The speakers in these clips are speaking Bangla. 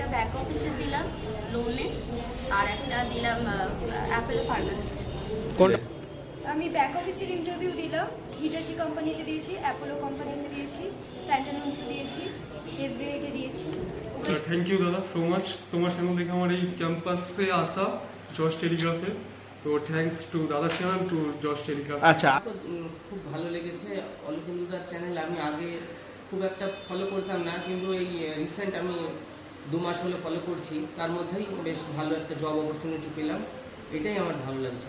একটা ব্যাক অফিসে দিলাম লোনে আর একটা দিলাম অ্যাপেল ফার্মাসি আমি ব্যাক অফিসের ইন্টারভিউ দিলাম হিটাচি কোম্পানিতে দিয়েছি অ্যাপোলো কোম্পানিতে দিয়েছি প্যান্টালুন্সে দিয়েছি এসবিআইতে দিয়েছি। থ্যাংক ইউ দাদা সো মাচ তোমার চ্যানেল দেখে আমার এই ক্যাম্পাসে আসা জর্জ টেলিগ্রাফে তো থ্যাঙ্কস টু দাদা চ্যানেল টু জর্জ টেলিগ্রাফ আচ্ছা। তো খুব ভালো লেগেছে অলোকিন্দুদার চ্যানেল আমি আগে খুব একটা ফলো করতাম না কিন্তু এই রিসেন্ট আমি দু মাস হলো ফলো করছি। তার মধ্যেই বেশ ভালো একটা জব অপরচুনিটি পেলাম। এটাই আমার ভালো লাগছে।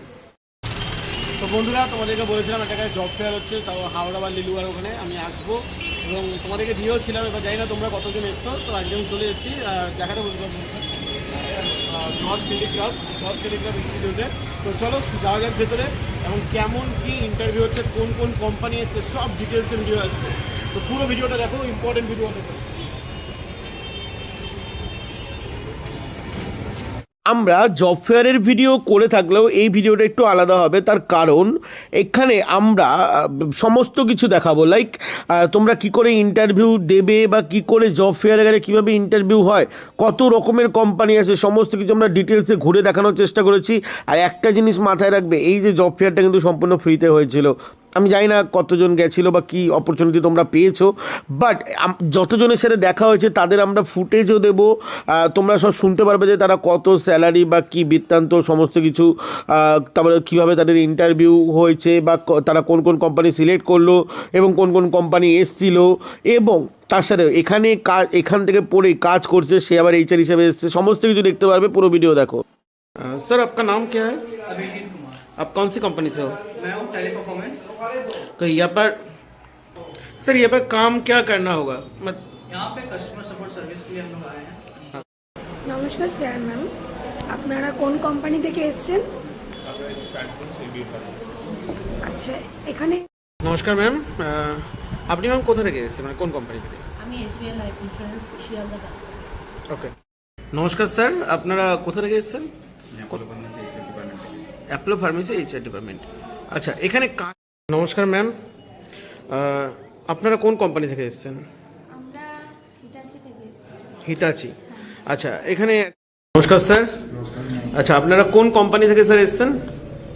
তো বন্ধুরা, তোমাদেরকে বলেছিলাম একটা জব ফেয়ার হচ্ছে, তাও হাওড়া বা লিলুয়ার ওখানে আমি আসব। এবং তোমাদেরকে দিয়েও ছিলাম, এবার জানি না তোমরা কতজন এসছো, তো আমি চলে এসেছি দেখাতে বলব জজ টেলিগ্রাফ জজ টেলিগ্রাফ ইনস্টিটিউটে তো চলো, যাওয়া যাক ভেতরে, এবং কেমন কি ইন্টারভিউ হচ্ছে, কোন কোন কোম্পানি এসছে, সব ডিটেলসে ভিডিও আসবে। তো পুরো ভিডিওটা দেখো ইম্পর্টেন্ট ভিডিও আমরা জব ফেয়ারের ভিডিও করে থাকলেও এই ভিডিওটা একটু আলাদা হবে। তার কারণ, এখানে আমরা সমস্ত কিছু দেখাবো। লাইক তোমরা কি করে ইন্টারভিউ দেবে বা কি করে জব ফেয়ারে গেলে কীভাবে ইন্টারভিউ হয়, কত রকমের কোম্পানি আছে, সমস্ত কিছু আমরা ডিটেলসে ঘুরে দেখানোর চেষ্টা করেছি। আর একটা জিনিস মাথায় রাখবে, এই যে জব ফেয়ারটা কিন্তু সম্পূর্ণ ফ্রিতে হয়েছিল। আমি জানি না কতজন গেছিল বা কী অপরচুনিটি তোমরা পেয়েছ বাট যতজনের সাথে দেখা হয়েছে তাদের আমরা ফুটেজও দেব। তোমরা সব শুনতে পারবে যে তারা কত স্যালারি বা কী বৃত্তান্ত সমস্ত কিছু তারপরে কীভাবে তাদের ইন্টারভিউ হয়েছে বা তারা কোন কোন কোম্পানি সিলেক্ট করল এবং কোন কোন কোম্পানি এসছিল এবং তার সাথে এখানে কাজ এখান থেকে পড়ে কাজ করছে সে আবার এইচআর হিসাবে এসছে সমস্ত কিছু দেখতে পারবে পুরো ভিডিও দেখো। স্যার আপনার নাম কে आप कौन सी कंपनी से हो मैं हूँ टेली परफॉर्मेंस तो यहाँ पर सर यहाँ पर काम क्या करना होगा मत यहाँ पे कस्टमर सपोर्ट सर्विस के लिए हम लोग आए हैं নমস্কার স্যার ম্যাম আপনারা কোন কোম্পানি থেকে এসেছেন আচ্ছা এখানে নমস্কার ম্যাম আপনি ম্যাম কোথা থেকে এসেছেন মানে কোন কোম্পানি থেকে আমি এসবিআই লাইফ ইন্স্যুরেন্স শিয়ালদা কাছ ওকে নমস্কার স্যার আপনারা কোথা থেকে এসেছেন অ্যাপোলো ফার্মেসি এইচআর ডিপার্টমেন্ট আচ্ছা এখানে নমস্কার ম্যাম আপনারা কোন কোম্পানি থেকে এসেছেন? হিতাচি আচ্ছা এখানে নমস্কার স্যার। আচ্ছা আপনারা কোন কোম্পানি থেকে স্যার এসেছেন?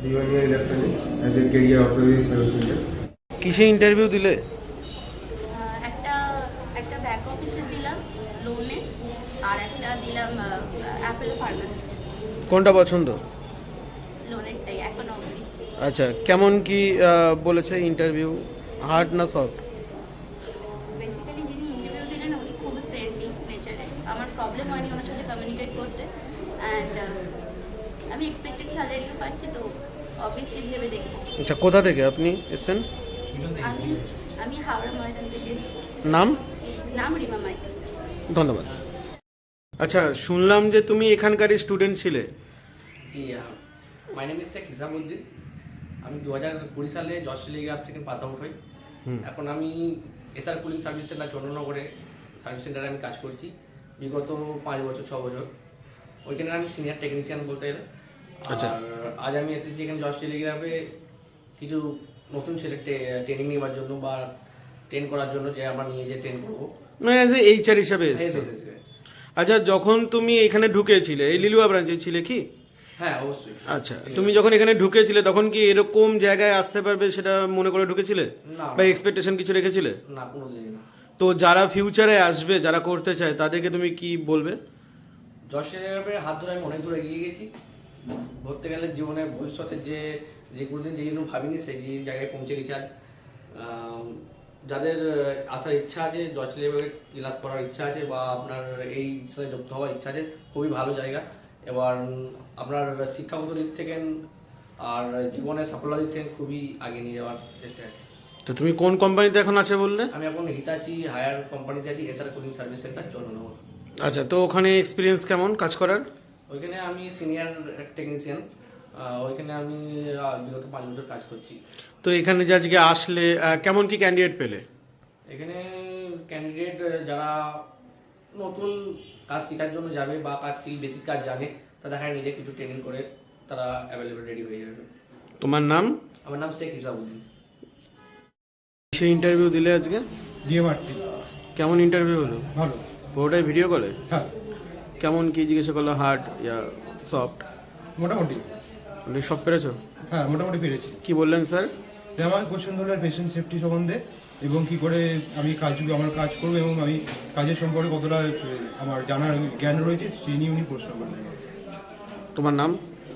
Divalia Electronics as a career authorized service center. কিসে ইন্টারভিউ দিলে? অ্যাপেল কোনটা পছন্দ? লোনেরটাই এখন অবধি। আচ্ছা কেমন কি বলেছে ইন্টারভিউ হার্ড না সফট বেসিক্যালি যিনি ইন্টারভিউ দিলেন উনি খুবই ফ্রেন্ডলি নেচারে আমার প্রবলেম হয়নি ওনার সাথে কমিউনিকেট করতে। অ্যান্ড আমি এক্সপেক্টেড স্যালারিও পাচ্ছি তো অবভিয়াসলি ভেবে দেখি আচ্ছা কোথা থেকে আপনি এসেছেন? আমি আমি হাওড়া ময়দান থেকে নাম? নাম রিমা মাইকেল ধন্যবাদ। আচ্ছা শুনলাম যে তুমি এখানকার স্টুডেন্ট ছিলে। জি মাই নেম ইজ শেখ আমি দু হাজার কুড়ি সালে জজ টেলিগ্রাফ থেকে পাস আউট হই। এখন আমি এসআর কুলিং সার্ভিস সেন্টার চন্দ্রনগরে সার্ভিস সেন্টারে আমি কাজ করছি বিগত পাঁচ বছর ছ বছর। ওইখানে আমি সিনিয়র টেকনিশিয়ান বলতে গেলে। আচ্ছা। আর আজ আমি এসেছি এখানে জজ টেলিগ্রাফে কিছু নতুন ছেলে ট্রেনিং নেওয়ার জন্য বা ট্রেন করার জন্য যে আমরা নিয়ে যে ট্রেন করব। মানে অ্যাজ এইচআর হিসাবে এসেছ? আচ্ছা যখন তুমি এখানে ঢুকেছিলে এই লিলুয়া ব্রাঞ্চে ছিলে কি? হ্যাঁ অবশ্যই। আচ্ছা তুমি যখন এখানে ঢুকেছিলে তখন কি এরকম জায়গায় আসতে পারবে সেটা মনে করে ঢুকেছিলে? না। বা এক্সপেকটেশন কিছু রেখেছিলে? না কোনো না। তো যারা ফিউচারে আসবে যারা করতে চায় তাদেরকে তুমি কি বলবে? যশের হাত ধরে আমি অনেক দূর এগিয়ে গেছি। ধরতে গেলে জীবনের ভবিষ্যতে যে যে কোনোদিন যে জন্য ভাবিনি সেই জায়গায় পৌঁছে গেছি আজ। যাদের আসার ইচ্ছা আছে দশ লেভেলের ক্লাস করার ইচ্ছা আছে বা আপনার এই সাথে যুক্ত হওয়ার ইচ্ছা আছে খুবই ভালো জায়গা। এবার আপনার শিক্ষাগত দিক থেকে আর জীবনে সাফল্য দিক থেকে খুবই আগে নিয়ে যাওয়ার চেষ্টা আছে। তো তুমি কোন কোম্পানিতে এখন আছে বললে? আমি এখন হিতাচি হায়ার কোম্পানিতে আছি SR cooling service centre Chandannagar. আচ্ছা তো ওখানে এক্সপিরিয়েন্স কেমন কাজ করার? ওইখানে আমি সিনিয়র টেকনিশিয়ান ওইখানে আমি বিগত পাঁচ বছর কাজ করছি। তো এখানে যে আজকে আসলে কেমন কি ক্যান্ডিডেট পেলে? এখানে ক্যান্ডিডেট যারা নতুন কাজ শেখার জন্য যাবে বা কাজ শিখে বেসিক কাজ জানে তারা এখানে নিজে কিছু ট্রেনিং করে তারা অ্যাভেলেবেল রেডি হয়ে যাবে। তোমার নাম? আমার নাম শেখ হিসাবুদ্দিন সে ইন্টারভিউ দিলে আজকে? ডিএমআরটি কেমন ইন্টারভিউ হলো? ভালো। পুরোটাই ভিডিও কলে হ্যাঁ। কেমন কি জিজ্ঞাসা করল হার্ড ইয়া সফট মোটামুটি। মানে সব পেরেছ? হ্যাঁ মোটামুটি পেরেছি। কি বললেন স্যার যে আমার কোশ্চেন ধরলো পেশেন্ট সেফটি সম্বন্ধে এবং কি করে আমি কাজ আমার কাজ করব এবং আমি কাজের সম্পর্কে কতটা আমার জানার জ্ঞান রয়েছে সেই নিয়ে উনি প্রশ্ন করলেন। তোমার নাম?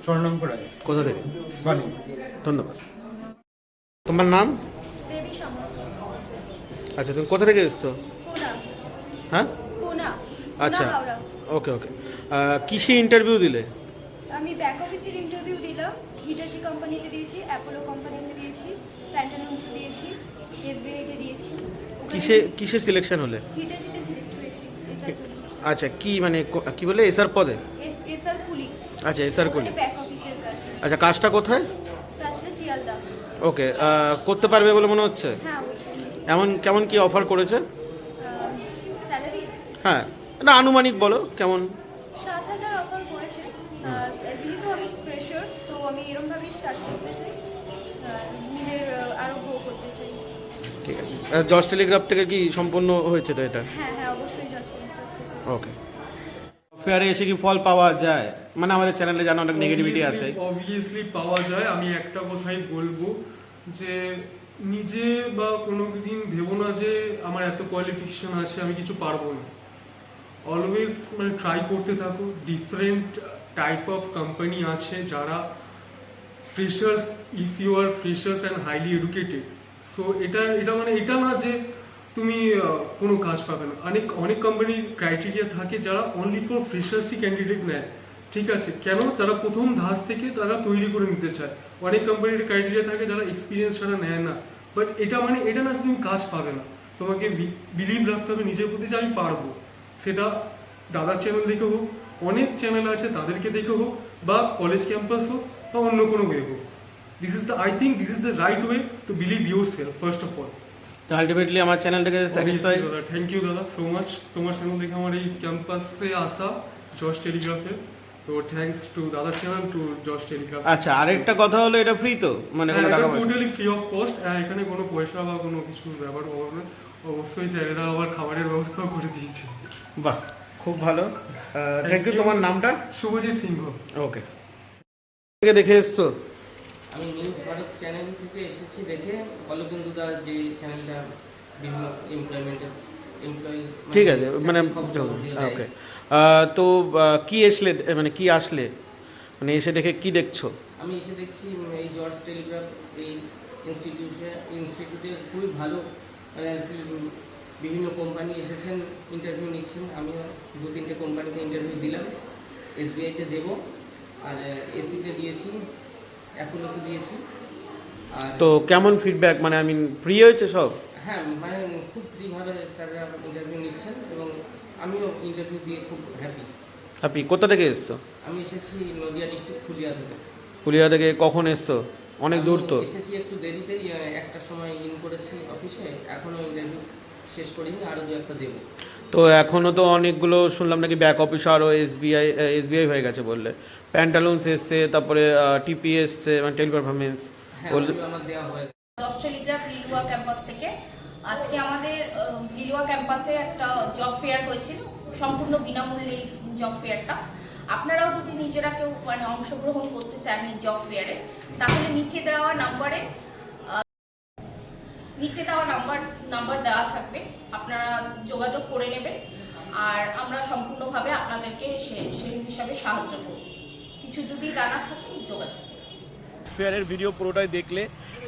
স্বর্ণাঙ্ক রায়। কোথা থেকে? বালি। ধন্যবাদ। তোমার নাম? আচ্ছা তুমি কোথা থেকে এসছো? হ্যাঁ? আচ্ছা। ওকে ওকে। কিসে ইন্টারভিউ দিলে? আমি ব্যাক অফিসের ইন্টারভিউ দিলাম। হিটাচি কোম্পানিতে দিয়েছি অ্যাপোলো কোম্পানিতে দিয়েছি প্যান্টালুন্স দিয়েছি। এসবিআইতে দিয়েছি। ওখানে কিসে কিসে সিলেকশন হলে? হিটাচিতে সিলেক্ট হয়েছি আচ্ছা কি মানে কো- বলে এসআর পদে? এসআর কুলি আচ্ছা এসআর কোলি ব্যাক অফিসের কাজ। আচ্ছা কাজটা কোথায়? কাজটা শিয়ালদা। ওকে করতে পারবে বলে মনে হচ্ছে? হ্যাঁ এমন কেমন কি অফার করেছে? স্যালারি হ্যাঁ না আনুমানিক বলো কেমন? সাত হাজার অফার করেছে। যেহেতু আমি ফ্রেশার্স তো আমি এরমভাবেই স্টার্ট করতে চাই। নিজের গ্রো করতে চাই। ঠিক আছে। জজ টেলিগ্রাফ থেকে কি সম্পূর্ণ হয়েছে তো এটা? হ্যাঁ হ্যাঁ অবশ্যই ওকে ফেয়ারে এসে কি ফল পাওয়া যায়? মানে আমাদের চ্যানেলে জানা অনেক নেগেটিভিটি আছে। অবভিয়াসলি পাওয়া যায়। আমি একটা কথাই বলব যে নিজে বা কোনো দিন ভেবো না যে আমার এত কোয়ালিফিকেশন আছে আমি কিছু পারব না। অলওয়েজ মানে ট্রাই করতে থাকো। ডিফারেন্ট টাইপ অফ কোম্পানি আছে যারা freshers if you are freshers and highly educated so এটা এটা মানে এটা না যে তুমি কোনো কাজ পাবে না। অনেক অনেক কোম্পানির ক্রাইটেরিয়া থাকে যারা অনলি ফর ফ্রেশার্সই ক্যান্ডিডেট নেয়। ঠিক আছে? কেন? তারা প্রথম ধাস থেকে তারা তৈরি করে নিতে চায়। অনেক কোম্পানির ক্রাইটেরিয়া থাকে যারা এক্সপিরিয়েন্স ছাড়া নেয় না। বাট এটা মানে এটা না তুমি কাজ পাবে না। তোমাকে বিলিভ রাখতে হবে, নিজের প্রতি যে আমি পারব। সেটা দাদার চ্যানেল দেখে হোক, অনেক চ্যানেল আছে তাদেরকে দেখে হোক, বা কলেজ ক্যাম্পাস হোক, বা অন্য কোনো ওয়ে হোক। This is the I think this is the right way to believe yourself first of all ultimately আমার চ্যানেল থেকে স্যাটিসফাই দাদা থ্যাংক ইউ দাদা সো মাচ তোমার চ্যানেল দেখে আমার এই ক্যাম্পাসে আসা জজ টেলিগ্রাফে তো থ্যাঙ্কস টু দাদার চ্যানেল টু জজ টেলিগ্রাফ আচ্ছা আরেকটা কথা হলো এটা ফ্রি তো? মানে কোনো টাকা টোটালি ফ্রি অফ কস্ট এখানে কোনো পয়সা বা কোনো কিছু ব্যাপার হবে না অবশ্যই স্যারেরা আবার খাবারের ব্যবস্থাও করে দিয়েছে। বাহ খুব ভালো। থ্যাংক ইউ তোমার নামটা? শুভজিৎ সিংহ। ওকে দেখে এসছো? আমি নিউজ ভারত চ্যানেল থেকে এসেছি দেখে অলোকেন্দু দার যে চ্যানেলটা বিভিন্ন এমপ্লয়মেন্টের এমপ্লয়ি ঠিক আছে মানে ওকে তো কি এসলে মানে কি আসলে? মানে এসে দেখে কি দেখছ? আমি এসে দেখছি এই জর্জ টেলিগ্রাফ এই ইনস্টিটিউশন ইনস্টিটিউটে খুবই ভালো মানে বিভিন্ন কোম্পানি এসেছেন ইন্টারভিউ নিচ্ছেন। আমিও দু তিনটে কোম্পানিতে ইন্টারভিউ দিলাম। এসবিআইতে দেবো। আর এসিতে দিয়েছি। অ্যাপোলোতে দিয়েছি। আর তো কেমন ফিডব্যাক মানে আই মিন ফ্রি হয়েছে সব? হ্যাঁ মানে খুব ফ্রিভাবে স্যাররা ইন্টারভিউ নিচ্ছেন এবং আমিও ইন্টারভিউ দিয়ে খুব হ্যাপি হ্যাপি কোথা থেকে এসছো? আমি এসেছি নদিয়া ডিস্ট্রিক্ট ফুলিয়া থেকে। পুলিয়া থেকে কখন এসছো? অনেক দূর তো। এসেছি একটু দেরিতেই আহ, একটার সময় ইন করেছি অফিসে এখনও ইন্টারভিউ শেষ করিনি আরও দু একটা দেবো। তো এখনও তো অনেকগুলো শুনলাম নাকি ব্যাক অফিস আরও এসবিআই এসবিআই হয়ে গেছে বললে। প্যান্টালুন্স এসছে তারপরে টিপি এসছে মানে টেলি পারফরমেন্স হ্যাঁ জব টেলিগ্রাফ লিলুয়া ক্যাম্পাস থেকে। আজকে আমাদের লিলুয়া ক্যাম্পাসে একটা জব ফেয়ার হয়েছিল। সম্পূর্ণ বিনামূল্যে এই জব ফেয়ারটা আপনারাও যদি নিজেরা কেউ মানে অংশগ্রহণ করতে চান এই জব ফেয়ারে তাহলে নিচে দেওয়া নাম্বারে নিচে দেওয়া নাম্বার নাম্বার দেওয়া থাকবে আপনারা যোগাযোগ করে নেবেন আর আমরা সম্পূর্ণভাবে আপনাদেরকে সেই হিসাবে সাহায্য করব কিছু যদি জানার থাকে, যোগাযোগ। ফেয়ারের ভিডিও পুরোটাই দেখলে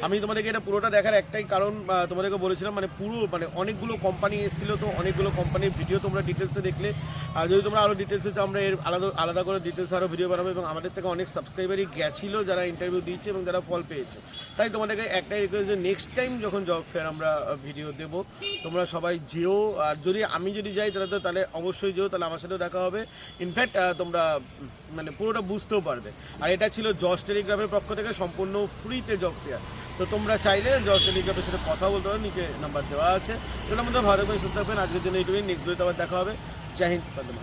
আমি তোমাদেরকে এটা পুরোটা দেখার একটাই কারণ তোমাদেরকে বলেছিলাম মানে পুরো মানে অনেকগুলো কোম্পানি এসেছিল, তো অনেকগুলো কোম্পানির ভিডিও তোমরা ডিটেলসে দেখলে। আর যদি তোমরা আরও ডিটেলসে চাও আমরা এর আলাদা আলাদা করে ডিটেলসে আরও ভিডিও বানাবো এবং আমাদের থেকে অনেক সাবস্ক্রাইবারই গেছিল যারা ইন্টারভিউ দিচ্ছে এবং যারা ফল পেয়েছে। তাই তোমাদেরকে একটাই রিকোয়েস্ট যে নেক্সট টাইম যখন জব ফেয়ার আমরা ভিডিও দেবো, তোমরা সবাই যেও। আর যদি আমি যদি যাই, তাহলে তো, তাহলে অবশ্যই যেও, তাহলে আমার সাথেও দেখা হবে। ইনফ্যাক্ট তোমরা মানে পুরোটা বুঝতেও পারবে। আর এটা ছিল জজ টেলিগ্রামের পক্ষ থেকে সম্পূর্ণ ফ্রিতে জব ফেয়ার তো তোমরা চাইলে টেলিগ্রাফের সাথে কথা বলতে পারো, নিচে নাম্বার দেওয়া আছে। তো আমাদের ভালো করে শুনতে পারবেন আজকের জন্য এইটুকুই। নেক্সট আবার দেখা হবে। জয় হিন্দ, বন্দে মাতরম।